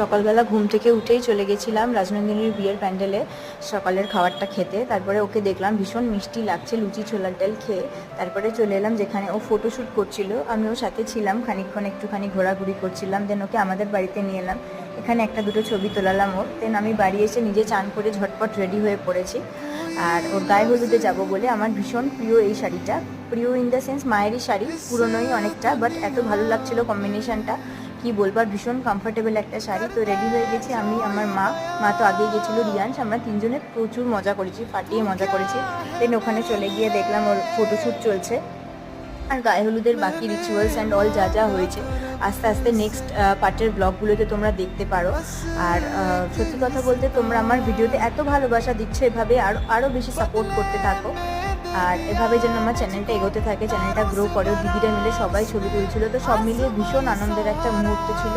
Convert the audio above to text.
সকালবেলা ঘুম থেকে উঠেই চলে গেছিলাম রাজনন্দিনীর বিয়ের প্যান্ডেলে সকালের খাবারটা খেতে। তারপরে ওকে দেখলাম ভীষণ মিষ্টি লাগছে, লুচি, ছোলার ডাল খেয়ে। তারপরে চলে এলাম যেখানে ও ফটোশ্যুট করছিল। আমি ওর সাথে ছিলাম, খানিকক্ষণ একটুখানি ঘোরাঘুরি করছিলাম দেন ওকে আমাদের বাড়িতে নিয়ে এলাম। এখানে একটা দুটো ছবি তোলালাম ওর। দেন আমি বাড়ি এসে নিজে চান করে ঝটপট রেডি হয়ে পড়েছি। আর ওর গায়ে হলুদে যাব বলে আমার ভীষণ প্রিয় এই শাড়িটা। প্রিয় ইন দ্য সেন্স মায়েরই শাড়ি, পুরনোই অনেকটা বাট এত ভালো লাগছিল কম্বিনেশনটা কি বলব, আর ভীষণ কমফোর্টেবল একটা শাড়ি। তো রেডি হয়ে গেছি আমি, আমার মা। মা তো আগেই গেছিল রিয়ান্স আমরা তিনজনে প্রচুর মজা করেছি, ফাটিয়ে মজা করেছি। দেন ওখানে চলে গিয়ে দেখলাম ওর ফটোশ্যুট চলছে। আর গায়ে হলুদের বাকি রিচুয়ালস অ্যান্ড অল যা যা হয়েছে। আস্তে আস্তে নেক্সট পার্টের ব্লগগুলোতে তোমরা দেখতে পারো। আর সত্যি কথা বলতে তোমরা আমার ভিডিওতে এত ভালোবাসা দিচ্ছ এভাবে আরও আরও বেশি সাপোর্ট করতে থাকো। আর এভাবে যেন আমার চ্যানেলটা এগোতে থাকে চ্যানেলটা গ্রো করে, দিদিরা মিলে সবাই ছবি তুলছিল। তো সব মিলিয়ে ভীষণ আনন্দের একটা মুহূর্ত ছিল।